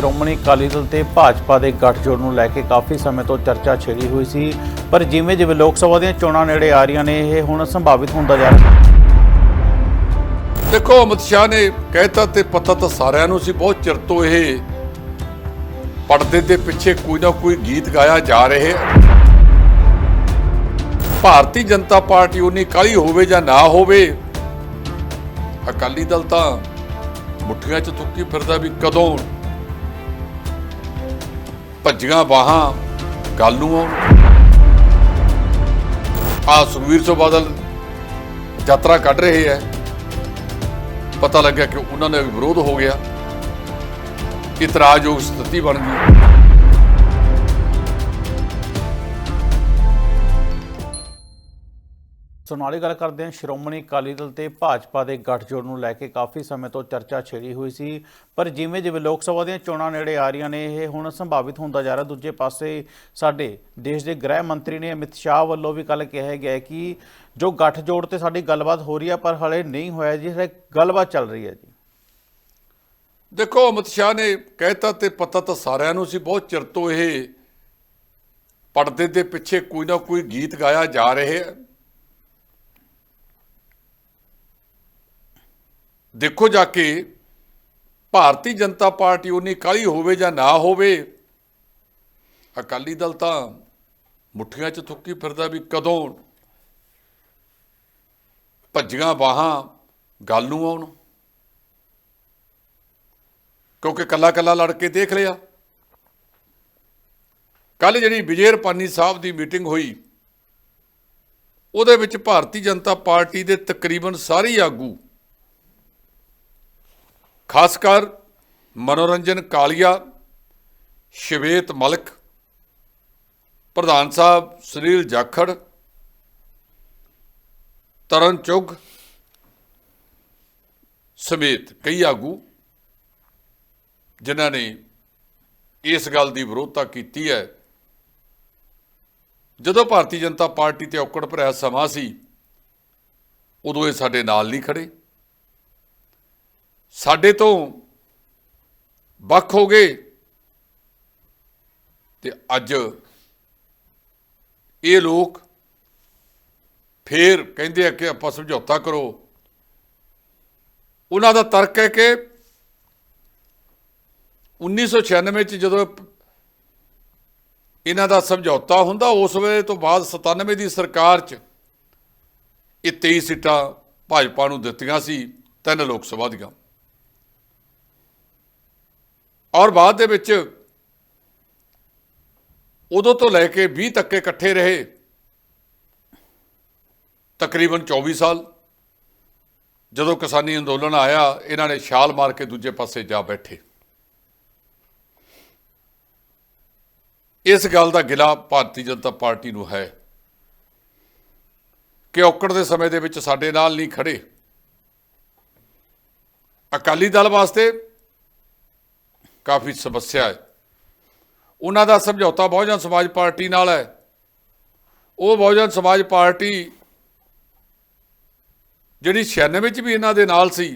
ਸ਼੍ਰੋਮਣੀ ਅਕਾਲੀ ਦਲ ਤੇ ਭਾਜਪਾ ਦੇ ਗੱਠਜੋੜ ਨੂੰ ਲੈ ਕੇ ਕਾਫੀ ਸਮੇਂ ਤੋਂ ਚਰਚਾ ਛਿੜੀ ਹੋਈ ਸੀ, ਪਰ ਜਿਵੇਂ ਜਿਵੇਂ ਲੋਕ ਸਭਾ ਦੀਆਂ ਚੋਣਾਂ ਨੇੜੇ ਆ ਰਹੀਆਂ ਨੇ, ਇਹ ਹੁਣ ਸੰਭਾਵਿਤ ਹੁੰਦਾ ਜਾ ਰਿਹਾ ਦੇਖੋ, ਅਮਿਤ ਸ਼ਾਹ ਨੇ ਕਹਿਤਾ ਤੇ ਪਤਾ ਤਾਂ ਸਾਰਿਆਂ ਨੂੰ ਸੀ, ਬਹੁਤ ਚਿਰ ਤੋਂ ਇਹ ਪਰਦੇ ਦੇ ਪਿੱਛੇ ਕੋਈ ਨਾ ਕੋਈ ਗੀਤ ਗਾਇਆ ਜਾ ਰਹੇ ਭਾਰਤੀ ਜਨਤਾ ਪਾਰਟੀ ਉਨੀ ਕਾਲੀ ਹੋਵੇ ਜਾਂ ਨਾ ਹੋਵੇ, ਅਕਾਲੀ ਦਲ ਤਾਂ ਮੁੱਠੀਆਂ 'ਚ ਤੁੱਕੀ ਫਿਰਦਾ ਵੀ ਕਦੋਂ ਭੱਜੀਆਂ ਬਾਹਾਂ ਗੱਲ ਨੂੰ ਆਉਣ ਆ ਸੁਖਵੀਰ ਸਿੰਘ ਬਾਦਲ ਯਾਤਰਾ ਕੱਢ ਰਹੇ ਹੈ। ਪਤਾ ਲੱਗਿਆ ਕਿ ਉਹਨਾਂ ਦਾ ਵੀ ਵਿਰੋਧ ਹੋ ਗਿਆ। ਇਤਰਾਜ਼ਯੋਗ ਸਥਿਤੀ ਬਣ ਗਈ। ਸੋ ਨਾਲ ਹੀ ਗੱਲ ਕਰਦੇ ਹਾਂ, ਸ਼੍ਰੋਮਣੀ ਅਕਾਲੀ ਦਲ ਤੇ ਭਾਜਪਾ ਦੇ ਗੱਠਜੋੜ ਨੂੰ ਲੈ ਕੇ ਕਾਫੀ ਸਮੇਂ ਤੋਂ ਚਰਚਾ ਛਿੜੀ ਹੋਈ ਸੀ। ਪਰ ਜਿਵੇਂ ਜਿਵੇਂ ਲੋਕ ਸਭਾ ਦੀਆਂ ਚੋਣਾਂ ਨੇੜੇ ਆ ਰਹੀਆਂ ਨੇ, ਇਹ ਹੁਣ ਸੰਭਾਵਿਤ ਹੁੰਦਾ ਜਾ ਰਿਹਾ। ਦੂਜੇ ਪਾਸੇ ਸਾਡੇ ਦੇਸ਼ ਦੇ ਗ੍ਰਹਿ ਮੰਤਰੀ ਨੇ ਅਮਿਤ ਸ਼ਾਹ ਵੱਲੋਂ ਵੀ ਕੱਲ ਕਿਹਾ ਗਿਆ ਕਿ ਜੋ ਗੱਠਜੋੜ ਤੇ ਸਾਡੀ ਗੱਲਬਾਤ ਹੋ ਰਹੀ ਹੈ ਪਰ ਹਲੇ ਨਹੀਂ ਹੋਇਆ ਜੀ, ਹਲੇ ਗੱਲਬਾਤ ਚੱਲ ਰਹੀ ਹੈ ਜੀ। ਦੇਖੋ, ਅਮਿਤ ਸ਼ਾਹ ਨੇ ਕਹਿਤਾ ਤੇ ਪਤਾ ਤਾਂ ਸਾਰਿਆਂ ਨੂੰ ਸੀ, ਬਹੁਤ ਚਿਰ ਤੋਂ ਇਹ ਪਰਦੇ ਦੇ ਪਿੱਛੇ ਕੋਈ ਨਾ ਕੋਈ ਗੀਤ ਗਾਇਆ ਜਾ ਰਿਹਾ ਹੈ। ਦੇਖੋ ਜਾ ਕੇ ਭਾਰਤੀ ਜਨਤਾ ਪਾਰਟੀ ਉਨੀ ਕਾਲੀ ਹੋਵੇ ਜਾਂ ਨਾ ਹੋਵੇ, ਅਕਾਲੀ ਦਲ ਤਾਂ ਮੁੱਠੀਆਂ 'ਚ ਥੁੱਕੀ ਫਿਰਦਾ ਵੀ ਕਦੋਂ ਭੱਜੀਆਂ ਬਾਹਾਂ ਗੱਲ ਨੂੰ ਆਉਣ। ਕਿਉਂਕਿ ਕੱਲਾ ਕੱਲਾ ਲੜ ਕੇ ਦੇਖ ਲਿਆ। ਕੱਲ ਜਿਹੜੀ ਵਿਜੇ ਰਪਾਨੀ ਸਾਹਿਬ ਦੀ ਮੀਟਿੰਗ ਹੋਈ, ਉਹਦੇ ਵਿੱਚ ਭਾਰਤੀ ਜਨਤਾ ਪਾਰਟੀ ਦੇ ਤਕਰੀਬਨ ਸਾਰੇ ਆਗੂ ਖਾਸ ਕਰ ਮਨੋਰੰਜਨ ਕਾਲੀਆ, ਸ਼ਵੇਤ ਮਲਕ, ਪ੍ਰਧਾਨ ਸਾਹਿਬ ਸੁਨੀਲ ਜਾਖੜ, ਤਰਨ ਚੁੱਗ ਸਮੇਤ ਕਈ ਆਗੂ ਜਿਨ੍ਹਾਂ ਨੇ ਇਸ ਗੱਲ ਦੀ ਵਿਰੋਧਤਾ ਕੀਤੀ ਹੈ। ਜਦੋਂ ਭਾਰਤੀ ਜਨਤਾ ਪਾਰਟੀ ਤੇ ਔਕੜ ਭਰਿਆ ਸਮਾਂ ਸੀ, ਉਦੋਂ ਇਹ ਸਾਡੇ ਨਾਲ ਨਹੀਂ ਖੜੇ। ਸਾਡੇ ਤੋਂ ਵੱਖ ਹੋ ਗਏ ਤੇ ਅੱਜ ਇਹ ਲੋਕ ਫੇਰ ਕਹਿੰਦੇ ਆ ਕਿ ਆਪਾਂ ਸਮਝੌਤਾ ਕਰੋ। ਉਹਨਾਂ ਦਾ ਤਰਕ ਹੈ ਕਿ 1996 ਚ ਜਦੋਂ ਇਹਨਾਂ ਦਾ ਸਮਝੌਤਾ ਹੁੰਦਾ, ਉਸ ਵੇਲੇ ਤੋਂ ਬਾਅਦ 97 ਦੀ ਸਰਕਾਰ ਚ ਇਹ 23 ਸੀਟਾਂ ਭਾਜਪਾ ਨੂੰ ਦਿੱਤੀਆਂ ਸੀ, ਤਿੰਨ ਲੋਕ ਸਭਾ ਦੀਆਂ। ਔਰ ਬਾਅਦ ਦੇ ਵਿੱਚ ਉਦੋਂ ਤੋਂ ਲੈ ਕੇ 20 ਤੱਕ ਇਕੱਠੇ ਰਹੇ। ਤਕਰੀਬਨ 24 ਸਾਲ ਜਦੋਂ ਕਿਸਾਨੀ ਅੰਦੋਲਨ ਆਇਆ, ਇਹਨਾਂ ਨੇ ਛਾਲ ਮਾਰ ਕੇ ਦੂਜੇ ਪਾਸੇ ਜਾ ਬੈਠੇ। ਇਸ ਗੱਲ ਦਾ ਗਿਲਾ ਭਾਰਤੀ ਜਨਤਾ ਪਾਰਟੀ ਨੂੰ ਹੈ ਕਿ ਔਕੜ ਦੇ ਸਮੇਂ ਦੇ ਵਿੱਚ ਸਾਡੇ ਨਾਲ ਨਹੀਂ ਖੜੇ ਅਕਾਲੀ ਦਲ ਵਾਸਤੇ ਕਾਫੀ ਸਮੱਸਿਆ ਹੈ। ਉਹਨਾਂ ਦਾ ਸਮਝੌਤਾ ਬਹੁਜਨ ਸਮਾਜ ਪਾਰਟੀ ਨਾਲ ਹੈ। ਉਹ ਬਹੁਜਨ ਸਮਾਜ ਪਾਰਟੀ ਜਿਹੜੀ 96 ਵਿੱਚ ਵੀ ਇਹਨਾਂ ਦੇ ਨਾਲ ਸੀ,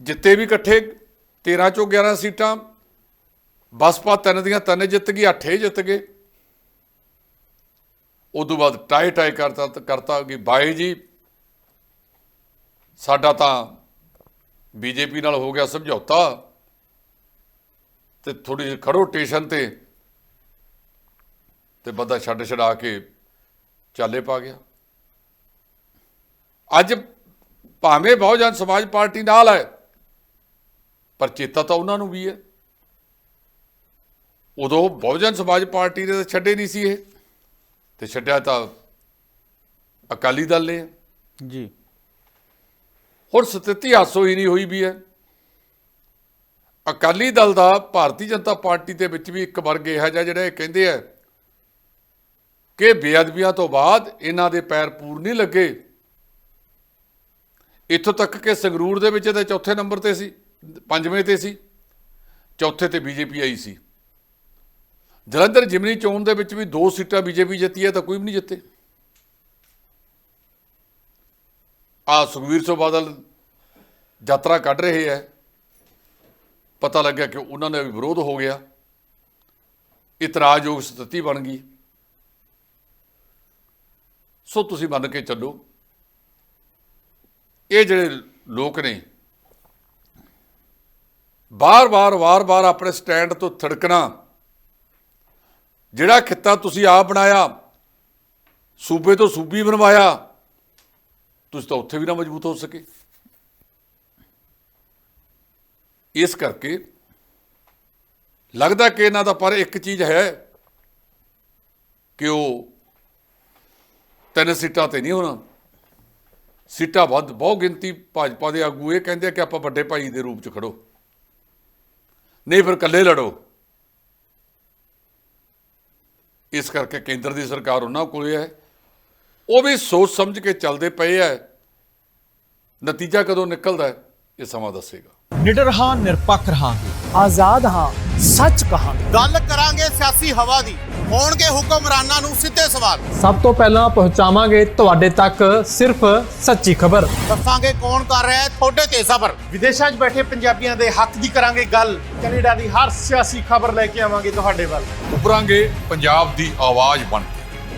ਜਿੱਤੇ ਵੀ ਇਕੱਠੇ 13 ਚੋਂ 11 ਸੀਟਾਂ, ਬਸਪਾ ਤਿੰਨ ਦੀਆਂ ਤਿੰਨ ਜਿੱਤ ਗਈ, ਅੱਠੇ ਜਿੱਤ ਗਏ। ਉਦੋਂ ਬਾਅਦ ਟਾਈ ਟਾਈ ਕਰਤਾ ਕਰਤਾ ਕਿ ਬਾਈ ਜੀ, ਸਾਡਾ ਤਾਂ ਬੀਜੇਪੀ ਨਾਲ ਹੋ ਗਿਆ ਸਮਝੌਤਾ ਤੇ ਥੋੜੀ ਜਿਹੀ ਖੜੋ ਸਟੇਸ਼ਨ ਤੇ ਤੇ ਬੰਦਾ ਛੱਡ ਛਡਾ ਕੇ ਚਾਲੇ ਪਾ ਗਿਆ। ਅੱਜ ਭਾਵੇਂ ਬਹੁਜਨ ਸਮਾਜ ਪਾਰਟੀ ਨਾਲ ਹੈ, ਪਰ ਚੇਤਾ ਤਾਂ ਉਹਨਾਂ ਨੂੰ ਵੀ ਹੈ। ਉਦੋਂ ਬਹੁਜਨ ਸਮਾਜ ਪਾਰਟੀ ਦੇ ਤਾਂ ਛੱਡੇ ਨਹੀਂ ਸੀ ਇਹ, ਤੇ ਛੱਡਿਆ ਤਾਂ ਅਕਾਲੀ ਦਲ ਨੇ। ਜੀ। ਹੁਣ ਸਥਿਤੀ ਹਾਸੋ ਨਹੀਂ ਹੋਈ ਵੀ ਹੈ। ਅਕਾਲੀ ਦਲ ਦਾ ਭਾਰਤੀ ਜਨਤਾ ਪਾਰਟੀ ਦੇ ਵਿੱਚ ਵੀ ਇੱਕ ਵਰਗ ਇਹੋ ਜਿਹਾ ਜਿਹੜਾ ਇਹ ਕਹਿੰਦੇ ਆ ਕਿ ਬੇਅਦਬੀਆਂ ਤੋਂ ਬਾਅਦ ਇਹਨਾਂ ਦੇ ਪੈਰ ਪੂਰ ਨਹੀਂ ਲੱਗੇ। ਇੱਥੋਂ ਤੱਕ ਕਿ ਸੰਗਰੂਰ ਦੇ ਵਿੱਚ ਇਹਦੇ ਚੌਥੇ ਨੰਬਰ ਤੇ ਸੀ, ਪੰਜਵੇਂ ਤੇ ਸੀ, ਚੌਥੇ ਤੇ ਬੀਜੇਪੀ ਆਈ ਸੀ। ਜਲੰਧਰ ਜਿਮਨੀ ਚੋਣ ਦੇ ਵਿੱਚ ਵੀ ਦੋ ਸੀਟਾਂ ਬੀਜੇਪੀ ਜਿੱਤੀ ਹੈ ਤਾਂ ਕੋਈ ਵੀ ਨਹੀਂ ਜਿੱਤੇ। ਆ ਸੁਖਵੀਰ ਸਿੰਘ ਬਾਦਲ ਯਾਤਰਾ ਕੱਢ ਰਹੇ ਹੈ ਪਤਾ ਲੱਗਿਆ ਕਿ ਉਹਨਾਂ ਦਾ ਵੀ ਵਿਰੋਧ ਹੋ ਗਿਆ। ਇਤਰਾਜ਼ਯੋਗ ਸਥਿਤੀ ਬਣ ਗਈ। ਸੋ ਤੁਸੀਂ ਮੰਨ ਕੇ ਚੱਲੋ, ਇਹ ਜਿਹੜੇ ਲੋਕ ਨੇ, ਬਾਰ-ਬਾਰ, ਵਾਰ-ਵਾਰ ਆਪਣੇ ਸਟੈਂਡ ਤੋਂ ਥੜਕਣਾ, ਜਿਹੜਾ ਖਿੱਤਾ ਤੁਸੀਂ ਆਪ ਬਣਾਇਆ, ਸੂਬੇ ਤੋਂ ਸੂਬੀ ਬਣਵਾਇਆ ਤੁਸੀਂ ਤਾਂ ਉੱਥੇ ਵੀ ਨਾ ਮਜ਼ਬੂਤ ਹੋ ਸਕੇ। ਇਸ ਕਰਕੇ ਲੱਗਦਾ ਕਿ ਇਹਨਾਂ ਦਾ ਪਰ ਇੱਕ ਚੀਜ਼ ਹੈ ਕਿ ਉਹ ਤਿੰਨ ਸੀਟਾਂ ਤੇ ਨਹੀਂ ਹੋਣਾ। ਸੀਟਾਂ ਵੱਧ ਬਹੁ ਗਿਣਤੀ ਭਾਜਪਾ ਦੇ ਆਗੂ ਇਹ ਕਹਿੰਦੇ ਆ ਕਿ ਆਪਾਂ ਵੱਡੇ ਭਾਈ ਦੇ ਰੂਪ 'ਚ ਖੜੋ। ਨਹੀਂ ਫਿਰ ਇਕੱਲੇ ਲੜੋ। ਇਸ ਕਰਕੇ ਕੇਂਦਰ ਦੀ ਸਰਕਾਰ ਉਹਨਾਂ ਕੋਲੇ ਹੈ। ਉਹ ਵੀ ਸੋਚ ਸਮਝ ਕੇ ਚੱਲਦੇ ਪਏ ਹੈ ਨਤੀਜਾ ਕਦੋਂ ਨਿਕਲਦਾ ਇਹ ਸਮਾਂ ਦੱਸੇਗਾ। ਨਿਡਰ ਹਾਂ ਨਿਰਪੱਖ ਰਹਾਂਗੇ। ਆਜ਼ਾਦ ਹਾਂ ਸੱਚ ਕਹਾਂਗੇ। ਗੱਲ ਕਰਾਂਗੇ ਸਿਆਸੀ ਹਵਾ ਦੀ। ਹੋਣਗੇ ਹੁਕਮਰਾਨਾਂ ਨੂੰ ਸਿੱਧੇ ਸਵਾਲ। ਸਭ ਤੋਂ ਪਹਿਲਾਂ ਪਹੁੰਚਾਵਾਂਗੇ ਤੁਹਾਡੇ ਤੱਕ ਸਿਰਫ ਸੱਚੀ ਖਬਰ। ਦੱਸਾਂਗੇ ਕੌਣ ਕਰ ਰਿਹਾ ਹੈ ਤੁਹਾਡੇ ਤੇ ਸਬਰ। ਵਿਦੇਸ਼ਾਂ 'ਚ ਬੈਠੇ ਪੰਜਾਬੀਆਂ ਦੇ ਹੱਕ ਦੀ ਕਰਾਂਗੇ ਗੱਲ। ਕੈਨੇਡਾ ਦੀ ਹਰ ਸਿਆਸੀ ਖਬਰ ਲੈ ਕੇ ਆਵਾਂਗੇ ਤੁਹਾਡੇ ਵੱਲ। ਉਭਰਾਂਗੇ ਪੰਜਾਬ ਦੀ ਆਵਾਜ਼ ਬਣ ਕੇ।